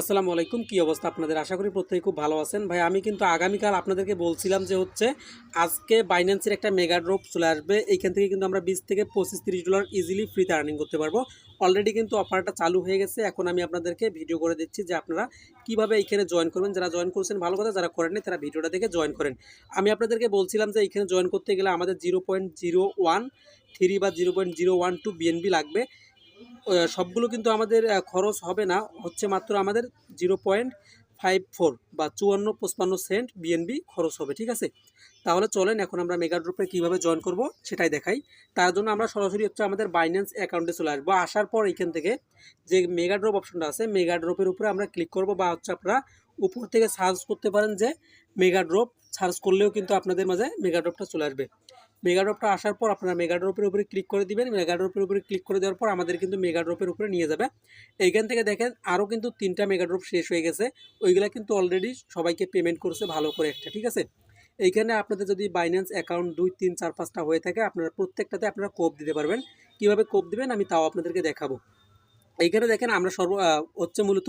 আসসালামু আলাইকুম, কী অবস্থা আপনাদের? আশা করি প্রত্যেকে খুব ভালো আছেন। ভাই, আমি কিন্তু আগামীকাল আপনাদেরকে বলছিলাম যে হচ্ছে, আজকে বাইন্যান্সের একটা মেগা ড্রপ চলে আসবে। এইখান থেকে কিন্তু আমরা বিশ থেকে পঁচিশ তিরিশ ডলার ইজিলি ফ্রিতে আর্নিং করতে পারব। অলরেডি কিন্তু অফারটা চালু হয়ে গেছে। এখন আমি আপনাদেরকে ভিডিও করে দিচ্ছি যে আপনারা কীভাবে এইখানে জয়েন করবেন। যারা জয়েন করছেন, ভালো কথা, যারা করেননি তারা ভিডিওটা দেখে জয়েন করেন। আমি আপনাদেরকে বলছিলাম যে এইখানে জয়েন করতে গেলে আমাদের zero point zero one three বা zero point zero one two BNB লাগবে। সবগুলো কিন্তু আমাদের খরচ হবে না। হচ্ছে মাত্র আমাদের জিরো পয়েন্ট ফাইভ ফোর বা চুয়ান্ন পঁচপান্ন সেন্ট বিএনবি খরচ হবে, ঠিক আছে? তাহলে চলেন, এখন আমরা মেগা ড্রপে কীভাবে জয়েন করব সেটাই দেখাই। তার জন্য আমরা সরাসরি হচ্ছে আমাদের বাইন্যান্স অ্যাকাউন্টে চলে আসব। আসার পর এখান থেকে যে মেগা ড্রপ অপশনটা আছে মেগা ড্রপের উপরে আমরা ক্লিক করব বা হচ্ছে আপনারা উপর থেকে সার্চ করতে পারেন যে মেগা ড্রপ সার্চ করলেও কিন্তু আপনাদের মাঝে মেগা ড্রপটা চলে আসবে। মেগা ড্রপটা আসার পর আপনারা মেগাড্রপের উপরে ক্লিক করে দিবেন। মেগাড্রপের উপরে ক্লিক করে দেওয়ার পর আমাদের কিন্তু মেগাড্রপের উপরে নিয়ে যাবে। এইখান থেকে দেখেন আরও কিন্তু তিনটা মেগাড্রপ শেষ হয়ে গেছে। ওইগুলা কিন্তু অলরেডি সবাইকে পেমেন্ট করছে ভালো করে একটা, ঠিক আছে? এইখানে আপনাদের যদি বাইন্যান্স অ্যাকাউন্ট দুই, তিন, চার, পাঁচটা হয়ে থাকে, আপনারা প্রত্যেকটাতে আপনারা কোপ দিতে পারবেন। কীভাবে কোপ দিবেন আমি তাও আপনাদেরকে দেখাবো। এইখানে দেখেন আমরা সর্ব হচ্ছে মূলত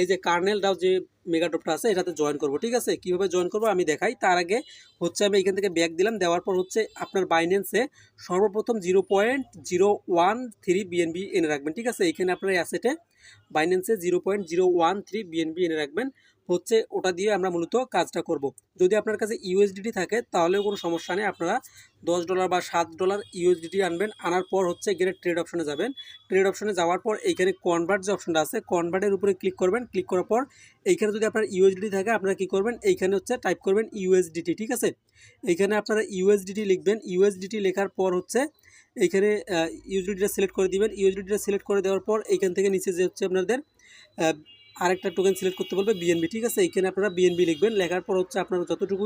এই যে কার্নেল ডাউ যে মেগাড্রপটা আছে, এটাতে জয়েন করব, ঠিক আছে? কীভাবে জয়েন করব আমি দেখাই। তার আগে হচ্ছে আমি এখান থেকে ব্যাক দিলাম, দেওয়ার পর হচ্ছে আপনার বাইন্যান্সে সর্বপ্রথম zero point zero one three BNB এনে রাখবেন, ঠিক আছে? এখানে আপনার অ্যাসেটে বাইন্যান্সে zero point zero one three BNB এনে রাখবেন। হচ্ছে ওটা দিয়ে আমরা মূলত কাজটা করব। যদি আপনার কাছে ইউএসডিটি থাকে, তাহলেও কোনো সমস্যা নেই। আপনারা দশ ডলার বা সাত ডলার ইউএসডিটি আনবেন। আনার পর হচ্ছে এখানে ট্রেড অপশনে যাবেন। ট্রেড অপশনে যাওয়ার পর এইখানে কনভার্ট যে অপশনটা আছে কনভার্টের উপরে ক্লিক করবেন। ক্লিক করার পর এইখানে যদি আপনার ইউএসডিটি থাকে, আপনারা কী করবেন? এইখানে হচ্ছে টাইপ করবেন ইউএসডিটি ঠিক আছে? এইখানে আপনারা ইউএসডিটি লিখবেন। ইউএসডিটি লেখার পর হচ্ছে এইখানে ইউএসডিটিটা সিলেক্ট করে দিবেন। ইউএসডিটিটা সিলেক্ট করে দেওয়ার পর এইখান থেকে নিচে যে হচ্ছে আপনাদের আরেকটা টোকেন সিলেক্ট করতে বলবে বিএনবি ঠিক আছে? এইখানে আপনারা বিএনবি লিখবেন, লেখার পর হচ্ছে আপনার যতটুকু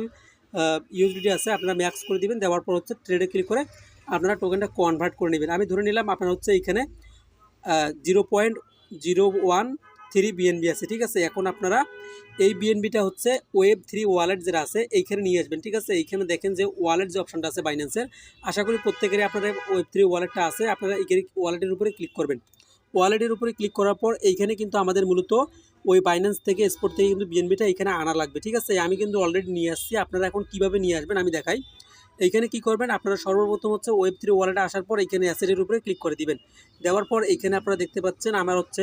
ইউএসডিটি আছে, আপনারা ম্যাক্স করে দিবেন, দেওয়ার পর হচ্ছে ট্রেডে ক্লিক করে আপনারা টোকেনটা কনভার্ট করে নেবেন। আমি ধরে নিলাম আপনার হচ্ছে এইখানে zero point zero one three BNB আছে, ঠিক আছে? এখন আপনারা এই বিএনবিটা হচ্ছে ওয়েব থ্রি ওয়ালেট যেটা আছে, এইখানে নিয়ে আসবেন, ঠিক আছে? এইখানে দেখেন যে ওয়ালেট যে অপশনটা আছে বাইন্যান্সের আশা করি প্রত্যেকেরই আপনারা ওয়েব থ্রি ওয়ালেটটা আছে, আপনারা এইখানে ওয়ালেটের উপরে ক্লিক করবেন। ওয়ালেটের উপরে ক্লিক করার পর এইখানে কিন্তু আমাদের মূলত ওই বাইন্যান্স থেকে স্পোর্ট থেকে কিন্তু বিএনবিটা এখানে আনা লাগবে, ঠিক আছে? আমি কিন্তু অলরেডি নিয়ে আসছি, আপনারা এখন কীভাবে নিয়ে আসবেন আমি দেখাই। এইখানে কি করবেন, আপনারা সর্বপ্রথম হচ্ছে ওয়েব থ্রি ওয়ালেটে আসার পর এখানে অ্যাসেটের উপরে ক্লিক করে দিবেন। দেওয়ার পর এইখানে আপনারা দেখতে পাচ্ছেন আমার হচ্ছে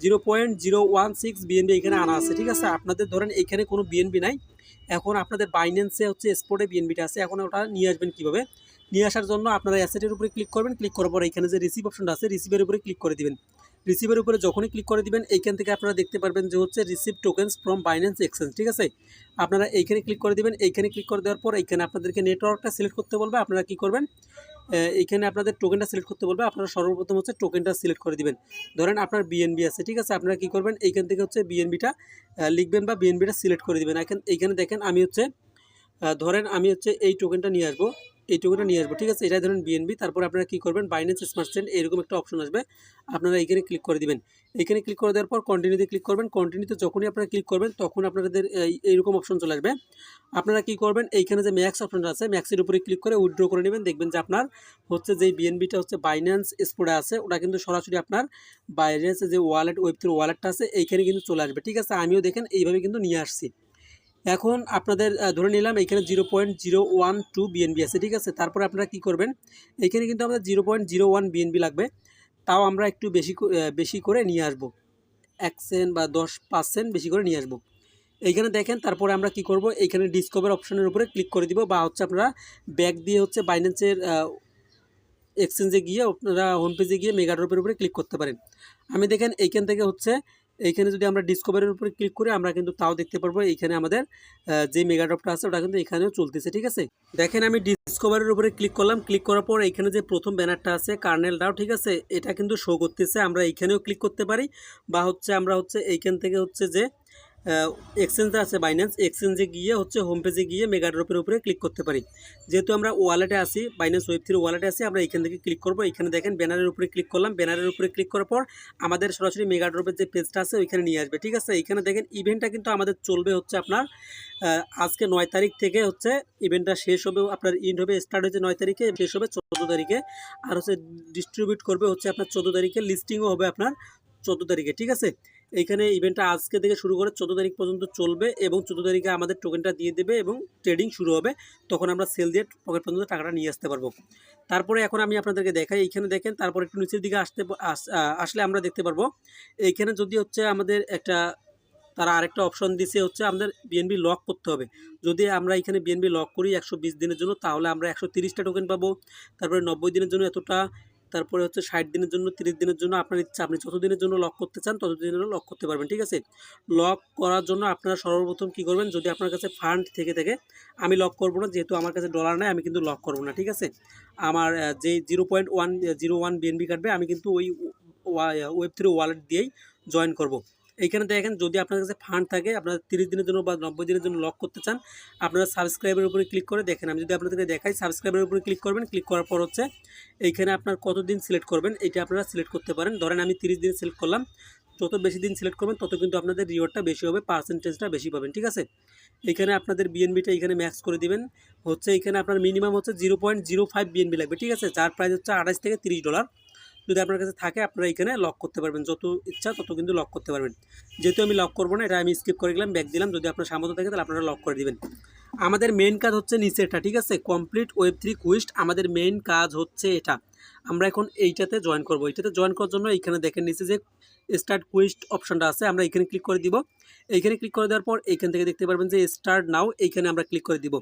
zero point zero one six BNB এখানে আনা আছে, ঠিক আছে? আপনাদের ধরেন এখানে কোনো বিএনবি নাই, এখন আপনাদের বাইন্যান্সে হচ্ছে স্পোর্টে বিএনবিটা আছে, এখন ওটা নিয়ে আসবেন কীভাবে? নিয়ে আসার জন্য আপনারা অ্যাসেটের উপরে ক্লিক করবেন। ক্লিক করার পর এখানে যে রিসিভ অপশনটা আছে রিসিভের উপরে ক্লিক করে দিবেন। রিসিভের উপরে যখনই ক্লিক করে দিবেন, এইখান থেকে আপনারা দেখতে পারবেন যে হচ্ছে receive tokens from Binance exchange ঠিক আছে? আপনারা এইখানে ক্লিক করে দিবেন। এইখানে ক্লিক করে দেওয়ার পর এইখানে আপনাদেরকে নেটওয়ার্কটা সিলেক্ট করতে বলবে। আপনারা কি করবেন? এইখানে আপনাদের টোকেনটা সিলেক্ট করতে বলবে। আপনারা সর্বপ্রথম হচ্ছে টোকেনটা সিলেক্ট করে দিবেন। ধরেন আপনার বিএনবি আছে, ঠিক আছে? আপনারা কি করবেন? এইখান থেকে হচ্ছে বিএনবিটা লিখবেন বা বিএনবিটা সিলেক্ট করে দিবেন। এখন এইখানে দেখেন আমি হচ্ছে ধরেন আমি হচ্ছে এই টোকেনটা নিয়ে আসব। এই টোকেনটা নিয়ে আসব, ঠিক আছে? এটাই ধরুন বিএনবি তারপর আপনারা কী করবেন? বাইন্যান্স স্মার্ট চেন এরকম একটা অপশন আসবে। আপনারা এইখানে ক্লিক করে দিবেন। এইখানে ক্লিক করে দেওয়ার পর কন্টিনিউতে ক্লিক করবেন। কন্টিনিউতে যখনই আপনারা ক্লিক করবেন, তখন আপনাদের এই- এইরকম অপশন চলে আসবে। আপনারা কী করবেন? এইখানে যে ম্যাক্স অপশনটা আছে ম্যাক্সের উপরে ক্লিক করে উইড্রো করে নেবেন। দেখবেন যে আপনার হচ্ছে যে বিএনবিটা হচ্ছে বাইন্যান্স স্পোর্টে আছে, ওটা কিন্তু সরাসরি আপনার বাইন্যান্সের যে ওয়ালেট ওয়েব থ্রি ওয়ালেটটা আছে, এইখানে কিন্তু চলে আসবে। ঠিক আছে? আমিও দেখেন, এইভাবে কিন্তু নিয়ে আসছি। এখন আপনাদের ধরে নিলাম এখানে zero point zero one two BNB আছে, ঠিক আছে? তারপরে আপনারা কি করবেন? এইখানে কিন্তু আমাদের zero point zero one BNB লাগবে। তাও আমরা একটু বেশি বেশি করে নিয়ে আসব। এক সেন্ট বা দশ পার্সেন্ট বেশি করে নিয়ে আসব। এইখানে দেখেন, তারপরে আমরা কি করব? এইখানে ডিসকভার অপশনের উপরে ক্লিক করে দিব বা হচ্ছে আপনারা ব্যাগ দিয়ে হচ্ছে বাইন্যান্সের এক্সচেঞ্জে গিয়ে আপনারা হোম পেজে গিয়ে মেগাড্রপের উপরে ক্লিক করতে পারেন। আমি দেখেন, এইখান থেকে হচ্ছে এইখানে যদি আমরা ডিসকভারের উপরে ক্লিক করি আমরা কিন্তু তাও দেখতে পারব এইখানে আমাদের যে মেগাড্রপটা আছে ওটা কিন্তু এখানেও চলতেছে, ঠিক আছে? দেখেন আমি ডিসকভারের উপরে ক্লিক করলাম ক্লিক করার পর এইখানে যে প্রথম ব্যানারটা আছে কার্নেল ডাও ঠিক আছে? এটা কিন্তু শো করতেছে, আমরা এইখানেও ক্লিক করতে পারি, বা হচ্ছে আমরা হচ্ছে এইখান থেকে হচ্ছে যে এক্সচেঞ্জে আছে বাইন্যান্স এক্সচেঞ্জে গিয়ে হচ্ছে হোম পেজে গিয়ে মেগা ড্রপের উপরে ক্লিক করতে পারি। যেহেতু আমরা ওয়ালেটে আসি বাইন্যান্স ওয়েব থ্রি ওয়ালেটে আসি আমরা এখান থেকে ক্লিক করব। এখানে দেখেন ব্যানারের উপরে ক্লিক করলাম। ব্যানারের উপরে ক্লিক করার পর আমাদের সরাসরি মেগা ড্রপের যে পেজটা আছে, ওইখানে নিয়ে আসবে। ঠিক আছে? এখানে দেখেন ইভেন্টটা কিন্তু আমাদের চলবে হচ্ছে আপনার আজকে নয় তারিখ থেকে হচ্ছে ইভেন্টটা শেষ হবে, আপনার ইন্ড হবে স্টার্ট হয়েছে নয় তারিখে, শেষ হবে চোদ্দ তারিখে। আর হচ্ছে ডিস্ট্রিবিউট করবে হচ্ছে আপনার চোদ্দ তারিখে লিস্টিংও হবে আপনার চোদ্দ তারিখে। ঠিক আছে? এইখানে ইভেন্টটা আজকে থেকে শুরু করে চোদ্দ তারিখ পর্যন্ত চলবে এবং চোদ্দ তারিখে আমাদের টোকেনটা দিয়ে দেবে এবং ট্রেডিং শুরু হবে। তখন আমরা সেল দিয়ে পকেট পর্যন্ত টাকাটা নিয়ে আসতে পারব। তারপরে এখন আমি আপনাদেরকে দেখাই। এইখানে দেখেন, তারপর একটু নিচের দিকে আসতে আস- আসলে আমরা দেখতে পারব। এইখানে যদি হচ্ছে আমাদের একটা, তারা আরেকটা অপশন দিছে হচ্ছে আমাদের বিএনবি লক করতে হবে। যদি আমরা এখানে বিএনবি লক করি একশো বিশ দিনের জন্য, তাহলে আমরা একশো টোকেন পাবো। তারপরে নব্বই দিনের জন্য এতটা তারপরে হচ্ছে ষাট দিনের জন্য, তিরিশ দিনের জন্য আপনার ইচ্ছা, আপনি যত দিনের জন্য লক করতে চান তত দিনের জন্য লক করতে পারবেন, ঠিক আছে? লক করার জন্য আপনারা সর্বপ্রথম কী করবেন, যদি আপনার কাছে ফান্ড থেকে থেকে, আমি লক করব না, যেহেতু আমার কাছে ডলার নেই, আমি কিন্তু লক করব না, ঠিক আছে? আমার যে zero point one zero one BNB কাটবে, আমি কিন্তু ওই ওয়েব থ্রি ওয়ালেট দিয়েই জয়েন করব। এইখানে দেখেন যদি আপনার কাছে ফান্ড থাকে, আপনারা তিরিশ দিনের জন্য বা নব্বই দিনের জন্য লক করতে চান, আপনারা সাবস্ক্রাইবের উপরে ক্লিক করে দেখেন। আমি যদি আপনাদেরকে দেখাই, সাবস্ক্রাইবের উপরে ক্লিক করবেন, ক্লিক করার পর হচ্ছে এইখানে আপনার কতদিন সিলেক্ট করবেন, এটা আপনারা সিলেক্ট করতে পারেন। ধরেন আমি তিরিশ দিন সিলেক্ট করলাম, যত বেশি দিন সিলেক্ট করবেন, তত কিন্তু আপনাদের রিওয়ার্ডটা বেশি হবে পার্সেন্টেজটা বেশি পাবেন, ঠিক আছে? এখানে আপনাদের বিএনবিটা এখানে ম্যাক্স করে দিবেন। হচ্ছে এখানে আপনার মিনিমাম হচ্ছে zero point zero five BNB লাগবে, ঠিক আছে? যার প্রাইস হচ্ছে আঠাশ থেকে তিরিশ ডলার যদি আপনার কাছে থাকে, আপনারা এখানে লক করতে পারবেন। যত ইচ্ছা তত কিন্তু লক করতে পারবেন। যেহেতু আমি লক করব না, এটা আমি স্কিপ করে গেলাম ব্যাক দিলাম। যদি আপনার সামর্থ্য থাকে, তাহলে আপনারা লক করে দিবেন। আমাদের মেইন কাজ হচ্ছে নিচেরটা, ঠিক আছে? কমপ্লিট ওয়েব থ্রি কুইস্ট আমাদের মেন কাজ হচ্ছে এটা। আমরা এখন এইটাতে জয়েন করব। এইটাতে জয়েন করার জন্য এইখানে দেখেন নিচে যে স্টার্ট কুইস্ট অপশনটা আছে, আমরা এখানে ক্লিক করে দিব। এইখানে ক্লিক করে দেওয়ার পর এইখান থেকে দেখতে পারবেন যে স্টার্ট নাও এইখানে আমরা ক্লিক করে দিব।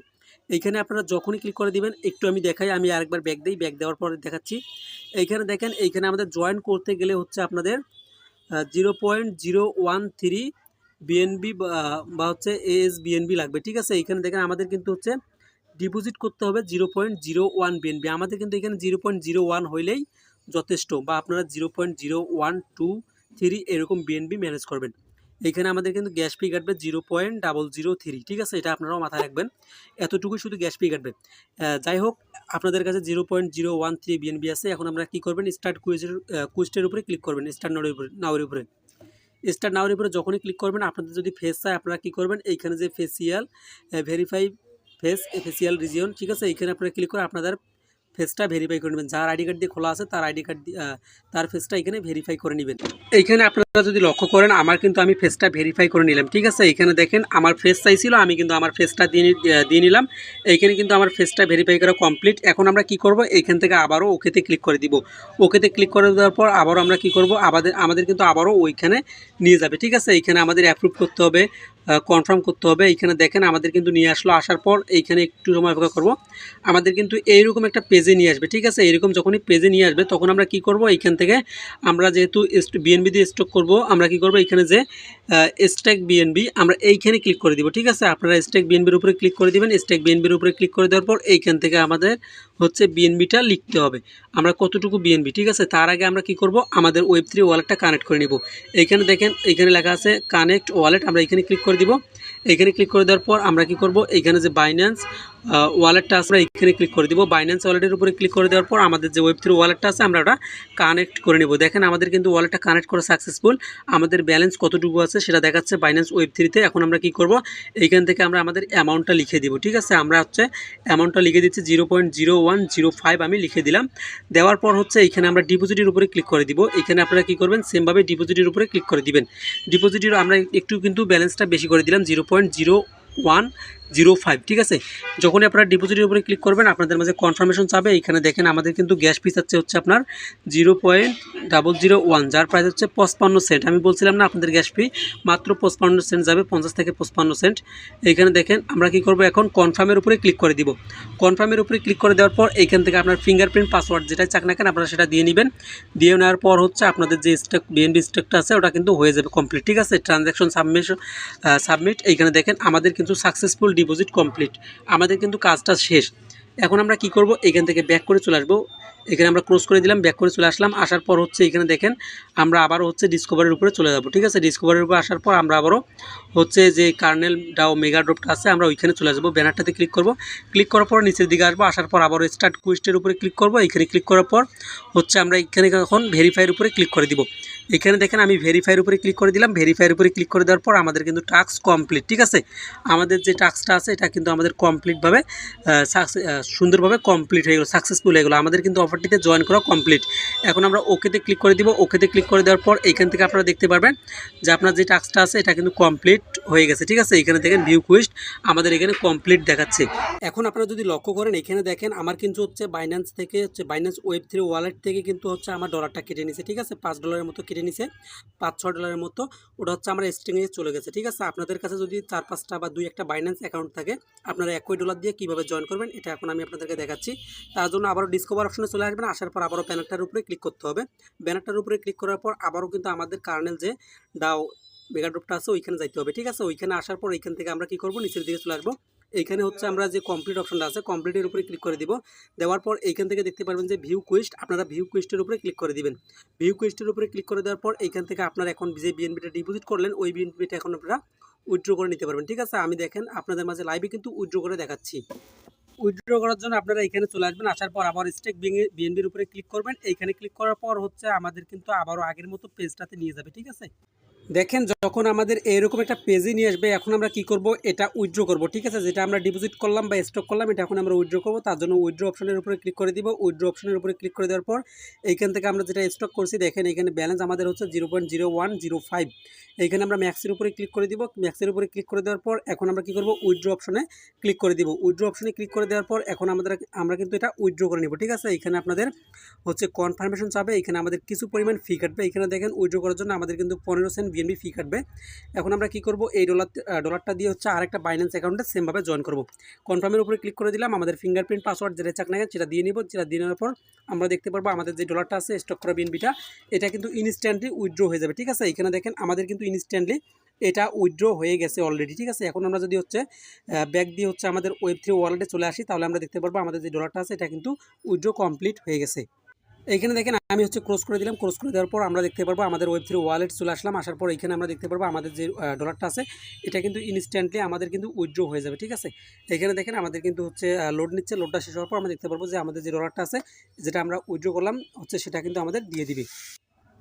এইখানে আপনারা যখনই ক্লিক করে দিবেন, একটু আমি দেখাই, আমি আরেকবার ব্যাগ দিই ব্যাগ দেওয়ার পর দেখাচ্ছি। এইখানে দেখেন, এইখানে আমাদের জয়েন করতে গেলে হচ্ছে আপনাদের zero point zero one three BNB বা হচ্ছে এএস বিএনবি লাগবে, ঠিক আছে? এইখানে দেখেন আমাদের কিন্তু হচ্ছে ডিপোজিট করতে হবে zero point zero one BNB আমাদের কিন্তু এখানে জিরো পয়েন্ট জিরো ওয়ান হইলেই যথেষ্ট বা আপনারা zero point zero one two three এরকম বিএনবি ম্যানেজ করবেন। এখানে আমাদের কিন্তু গ্যাস ফি কাটবে zero point double zero three, ঠিক আছে? এটা আপনারাও মাথায় রাখবেন। এতটুকুই শুধু গ্যাস ফি কাটবে। যাই হোক, আপনাদের কাছে zero point zero one three BNB আছে। এখন আমরা কী করবেন? স্টার্ট কুইজের কুইস্টের উপরে ক্লিক করবেন, স্টার্ট নাওয়ের উপরে নাওয়ের উপরে। স্টার নাওয়ের উপরে যখনই ক্লিক করবেন, আপনাদের যদি ফেস চায়, আপনারা কী করবেন? এইখানে যে facial verify face facial region ঠিক আছে? এইখানে আপনারা ক্লিক করে আপনাদের ফেসটা ভেরিফাই করে নেবেন। যার আইডি কার্ড দিয়ে খোলা আছে, তার আইডি কার্ড তার ফেসটা এখানে ভেরিফাই করে নেবেন। এইখানে আপনারা যদি লক্ষ্য করেন, আমার কিন্তু আমি ফেসটা ভেরিফাই করে নিলাম, ঠিক আছে? এখানে দেখেন, আমার ফেস চাইছিল আমি কিন্তু আমার ফেসটা দিয়ে নিলাম। এইখানে কিন্তু আমার ফেসটা ভেরিফাই করা কমপ্লিট এখন আমরা কি করব? এইখান থেকে আবারও ওকেতে ক্লিক করে দিব। ওকেতে ক্লিক করে দেওয়ার পর আবারও আমরা কি করব? আমাদের আমাদের কিন্তু আবারও ওইখানে নিয়ে যাবে, ঠিক আছে? এইখানে আমাদের অ্যাপ্রুভ করতে হবে কনফার্ম করতে হবে। এইখানে দেখেন, আমাদের কিন্তু নিয়ে আসলো, আসার পর এইখানে একটু সময় অপেক্ষা করব। আমাদের কিন্তু এইরকম একটা পেজে নিয়ে আসবে, ঠিক আছে? এইরকম যখনই পেজে নিয়ে আসবে, তখন আমরা কি করব? এইখান থেকে আমরা যেহেতু বিএনবি দিয়ে স্টক করব, আমরা কি করব, এখানে যে স্ট্যাক বিএনবি আমরা এইখানে ক্লিক করে দিব, ঠিক আছে? আপনারা স্ট্যাক বিএনবির উপরে ক্লিক করে দিবেন স্ট্যাক বিএনবির উপরে ক্লিক করে দেওয়ার পর এইখান থেকে আমাদের হচ্ছে বিএনবিটা লিখতে হবে। আমরা কতটুকু বিএনবি ঠিক আছে? তার আগে আমরা কি করব, আমাদের ওয়েব থ্রি ওয়ালেটটা কানেক্ট করে নিব। এইখানে দেখেন এইখানে লেখা আছে কানেক্ট ওয়ালেট আমরা এখানে ক্লিক করে দিব। এইখানে ক্লিক করে দেওয়ার পর আমরা কি করব এইখানে যে বাইন্যান্স ওয়ালেটটা আছে আমরা এখানে ক্লিক করে দিব। বাইন্যান্স ওয়ালেটের উপরে ক্লিক করে দেওয়ার পর আমাদের যে ওয়েব থ্রি ওয়ালেটটা আছে, আমরা ওটা কানেক্ট করে নেব। দেখেন, আমাদের কিন্তু ওয়ালেটটা কানেক্ট করা সাকসেসফুল আমাদের ব্যালেন্স কতটুকু আছে সেটা দেখাচ্ছে বাইন্যান্স ওয়েব থ্রিতে এখন আমরা কি করব? এইখান থেকে আমরা আমাদের অ্যামাউন্টটা লিখে দিব, ঠিক আছে? আমরা হচ্ছে অ্যামাউন্টটা লিখে দিচ্ছি zero point zero one zero five আমি লিখে দিলাম। দেওয়ার পর হচ্ছে এইখানে আমরা ডিপোজিটের উপরে ক্লিক করে দিব। এখানে আপনারা কি করবেন? সেমভাবে ডিপোজিটের উপরে ক্লিক করে দিবেন। ডিপোজিটের আমরা একটু কিন্তু ব্যালেন্সটা বেশি করে দিলাম zero point zero one zero five, ঠিক আছে? যখনই আপনারা ডিপোজিটের উপরে ক্লিক করবেন, আপনাদের মাঝে কনফার্মেশন চাবে। এখানে দেখেন আমাদের কিন্তু গ্যাস ফিস আছে হচ্ছে আপনার zero point double zero one যার প্রাইস হচ্ছে পঁচপান্ন সেন্ট আমি বলছিলাম না আপনাদের গ্যাস ফি মাত্র পঁচপান্ন সেন্ট যাবে, পঞ্চাশ থেকে পঁচপান্ন সেন্ট এইখানে দেখেন আমরা কি করব এখন? কনফার্মের উপরে ক্লিক করে দিব। কনফার্মের উপরে ক্লিক করে দেওয়ার পর এইখান থেকে আপনার ফিঙ্গারপ্রিন্ট পাসওয়ার্ড যেটাই চাক না কেন, আপনারা সেটা দিয়ে নেবেন। দিয়ে নেওয়ার পর হচ্ছে আপনাদের যে স্টক বিএনবি স্টকটা আছে, ওটা কিন্তু হয়ে যাবে কমপ্লিট ঠিক আছে? ট্রানজ্যাকশন সাবমিশন সাবমিট এইখানে দেখেন আমাদের কিন্তু সাকসেসফুল ডিপোজিট কমপ্লিট আমাদের কিন্তু কাজটা শেষ। এখন আমরা কি করব? এখান থেকে ব্যাক করে চলে আসব। এখানে আমরা ক্লোজ করে দিলাম ব্যাক করে চলে আসলাম। আসার পর হচ্ছে এখানে দেখেন, আমরা আবারও হচ্ছে ডিসকভারের উপরে চলে যাব, ঠিক আছে? ডিসকভারের উপরে আসার পর আমরা আবারও হচ্ছে যে কার্নেল ডাও মেগা ড্রপটা আছে, আমরা ওইখানে চলে আসব ব্যানারটাতে ক্লিক করব। ক্লিক করার পর নিচের দিকে আসব। আসার পর আবারও স্টার্ট কুইস্টের উপরে ক্লিক করব। এখানে ক্লিক করার পর হচ্ছে আমরা এখানে এখন ভেরিফাইয়ের উপরে ক্লিক করে দিব। এখানে দেখেন আমি ভেরিফাইয়ের উপরে ক্লিক করে দিলাম। ভেরিফাইয়ের উপরে ক্লিক করে দেওয়ার পর আমাদের কিন্তু টাস্ক কমপ্লিট ঠিক আছে? আমাদের যে টাস্কটা আছে, এটা কিন্তু আমাদের কমপ্লিটভাবে সুন্দরভাবে কমপ্লিট হয়ে গেলো সাকসেসফুল হয়ে গেলো। আমাদের কিন্তু অফারটিতে জয়েন করা কমপ্লিট এখন আমরা ওকেতে ক্লিক করে দিব। ওকেতে ক্লিক করে দেওয়ার পর এখান থেকে আপনারা দেখতে পারবেন যে আপনার যে টাস্কটা আছে, এটা কিন্তু কমপ্লিট হয়ে গেছে, ঠিক আছে? এখানে দেখেন ভিউ কুইস্ট আমাদের এখানে কমপ্লিট দেখাচ্ছে। এখন আপনারা যদি লক্ষ্য করেন, এখানে দেখেন আমার কিন্তু হচ্ছে বাইন্যান্স থেকে হচ্ছে বাইন্যান্স ওয়েব থ্রি ওয়ালেট থেকে কিন্তু হচ্ছে আমার ডলারটা কেটে নিছে, ঠিক আছে? পাঁচ ডলারের মতো কেটে নিছে, পাঁচ ছ ডলারের মতো। ওটা হচ্ছে আমার স্ট্রিংয়ে চলে গেছে, ঠিক আছে? আপনাদের কাছে যদি চার, পাঁচটা বা দুই একটা বাইন্যান্স অ্যাকাউন্ট থাকে, আপনারা একই ডলার দিয়ে কীভাবে জয়েন করবেন, এটা এখন আমি আপনাদেরকে দেখাচ্ছি। তার জন্য আবারও ডিসকভার অপশনে চলে আসবেন, আসার পর আবারও ব্যানারটার উপরে ক্লিক করতে হবে। ব্যানারটার উপরে ক্লিক করার পর আবারও কিন্তু আমাদের কার্নেল যে ডাও মেগাড্রপটা আছে, ওইখানে যাইতে হবে, ঠিক আছে? ওইখানে আসার পর এইখান থেকে আমরা কি করব? নিচের দিকে চলে আসব। এইখানে হচ্ছে আমরা যে কমপ্লিট অপশনটা আছে কমপ্লিটের উপরে ক্লিক করে দিব। দেওয়ার পর এইখান থেকে দেখতে পারবেন যে ভিউ কুইস্ট আপনারা ভিউ কুইস্টের উপরে ক্লিক করে দিবেন। ভিউ কুইস্টের উপরে ক্লিক করে দেওয়ার পর এইখান থেকে আপনার এখন যে বিএনপিটা ডিপোজিট করলেন, ওই বিএনপিটা এখন আপনারা উইথড্র করে নিতে পারবেন, ঠিক আছে? আমি দেখেন, আপনাদের মাঝে লাইভে কিন্তু উইথড্র করে দেখাচ্ছি। উইথড্র করার জন্য আপনারা এখানে চলে আসবেন, আসার পর আবার স্টেক বিএনবির উপরে ক্লিক করবেন। এইখানে ক্লিক করার পর হচ্ছে আমাদের কিন্তু আবারও আগের মতো পেজটাতে নিয়ে যাবে, ঠিক আছে? দেখেন, যখন আমাদের এরকম একটা পেজে নিয়ে আসবে, এখন আমরা কি করব? এটা উইথড্র করব, ঠিক আছে? যেটা আমরা ডিপোজিট করলাম বা স্টক করলাম, এটা এখন আমরা উইথড্র করব। তার জন্য উইথড্র অপশনের উপরে ক্লিক করে দিব। উইথড্র অপশনের উপরে ক্লিক করে দেওয়ার পর, এইখান থেকে আমরা যেটা স্টক করছি, দেখেন এখানে ব্যালেন্স আমাদের হচ্ছে zero point zero one zero five এইখানে আমরা ম্যাক্সের উপরে ক্লিক করে দিব। ম্যাক্সের উপরে ক্লিক করে দেওয়ার পর, এখন আমরা কি করব? উইথড্র অপশনে ক্লিক করে দিব। উইথড্র অপশনে ক্লিক করে দেওয়ার পর, এখন আমাদের, আমরা কিন্তু এটা উইথড্র করে নিব, ঠিক আছে? এখানে আপনাদের হচ্ছে কনফার্মেশন চাবে। এখানে আমাদের কিছু পরিমাণ ফি কাটবে। এখানে দেখেন উইথড্র করার জন্য আমাদের কিন্তু পনেরো সেন্ট বিএনবি ফি কাটবে এখন আমরা কি করব? এই ডলার ডলারটা দিয়ে হচ্ছে আরেকটা বাইন্যান্স অ্যাকাউন্টে সেমভাবে জয়েন করব। কনফার্মের উপরে ক্লিক করে দিলাম, আমাদের ফিঙ্গারপ্রিন্ট পাসওয়ার্ড যেটা চাক না সেটা দিয়ে নিব। সেটা দিয়ে নেওয়ার পর আমরা দেখতে পারব আমাদের যে ডলারটা আছে স্টক করা বিএনবিটা এটা কিন্তু ইনস্ট্যান্টলি উইথড্র হয়ে যাবে, ঠিক আছে? এখানে দেখেন আমাদের কিন্তু ইনস্ট্যান্টলি এটা উইথড্র হয়ে গেছে অলরেডি ঠিক আছে? এখন আমরা যদি হচ্ছে ব্যাক দিয়ে হচ্ছে আমাদের ওয়েব থ্রি ওয়ালেটে চলে আসি, তাহলে আমরা দেখতে পারব আমাদের যে ডলারটা আছে, এটা কিন্তু উইথড্র কমপ্লিট হয়ে গেছে। এইখানে দেখেন আমি হচ্ছে ক্রস করে দিলাম ক্রস করে দেওয়ার পর আমরা দেখতে পারব আমাদের ওয়েব থ্রি ওয়ালেট চলে আসলাম, আসার পর এখানে আমরা দেখতে পারব আমাদের যে ডলারটা আছে, এটা কিন্তু ইনস্ট্যান্টলি আমাদের কিন্তু উইথড্র হয়ে যাবে, ঠিক আছে? এখানে দেখেন আমাদের কিন্তু হচ্ছে লোড নিচ্ছে লোডটা শেষ হওয়ার পর আমরা দেখতে পারব যে আমাদের যে ডলারটা আছে, যেটা আমরা উইথড্র করলাম, হচ্ছে সেটা কিন্তু আমাদের দিয়ে দিবে।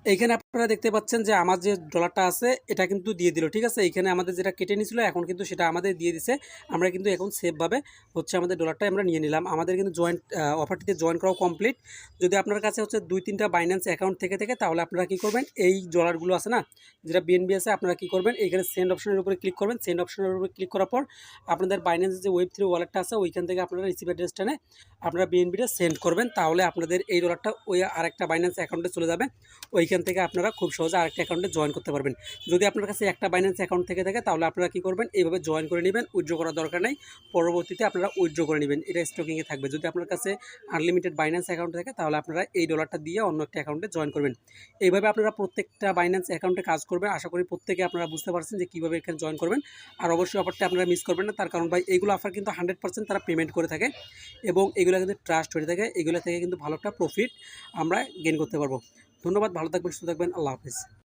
এইখানে আপনারা দেখতে পাচ্ছেন যে আমার যে ডলারটা আছে, এটা কিন্তু দিয়ে দিল, ঠিক আছে? এইখানে আমাদের যেটা কেটে নিয়েছিল, এখন কিন্তু সেটা আমাদের দিয়ে দিছে। আমরা কিন্তু এখন সেফভাবে হচ্ছে আমাদের ডলারটা আমরা নিয়ে নিলাম। আমাদের কিন্তু জয়েন্ট অফারটিতে জয়েন করাও কমপ্লিট যদি আপনার কাছে হচ্ছে দুই তিনটা বাইন্যান্স অ্যাকাউন্ট থেকে থেকে, তাহলে আপনারা কী করবেন? এই ডলারগুলো আছে না, যেটা বিএনবি আছে, আপনারা কী করবেন? এখানে সেন্ড অপশনের উপরে ক্লিক করবেন। সেন্ড অপশনের উপরে ক্লিক করার পর আপনাদের বাইন্যান্সের যে ওয়েব থ্রি ওয়ালেটটা আছে, ওইখান থেকে আপনারা রিসিভ অ্যাড্রেসটা নেয় আপনারা বিএনবিটা সেন্ড করবেন। তাহলে আপনাদের এই ডলারটা ওই আরেকটা বাইন্যান্স অ্যাকাউন্টে চলে যাবে। ওইখান থেকে আপনারা খুব সহজে আরেকটা অ্যাকাউন্টে জয়েন করতে পারবেন। যদি আপনার কাছে একটা বাইন্যান্স অ্যাকাউন্ট থেকে থাকে, তাহলে আপনারা কী করবেন? এইভাবে জয়েন করে নেবেন, উইথড্র করার দরকার নেই। পরবর্তীতে আপনারা উইথড্র করে নেবেন, এটা স্টকিংয়ে থাকবে। যদি আপনার কাছে আনলিমিটেড বাইন্যান্স অ্যাকাউন্ট থাকে, তাহলে আপনারা এই ডলারটা দিয়ে অন্য একটা অ্যাকাউন্টে জয়েন করবেন। এইভাবে আপনারা প্রত্যেকটা বাইন্যান্স অ্যাকাউন্টে কাজ করবেন। আশা করি প্রত্যেকে আপনারা বুঝতে পারছেন যে কীভাবে এখানে জয়েন করবেন। আর অবশ্যই অফারটা আপনারা মিস করবেন না। তার কারণ ভাই এইগুলো অফার কিন্তু হান্ড্রেড পার্সেন্ট তারা পেমেন্ট করে থাকে এবং এগুলো কিন্তু ট্রাস্ট হয়ে থাকে। এগুলো থেকে কিন্তু ভালো একটা প্রফিট আমরা গেন করতে পারব। ধন্যবাদ ভালো থাকবেন সুস্থ থাকবেন আল্লাহ হাফিজ।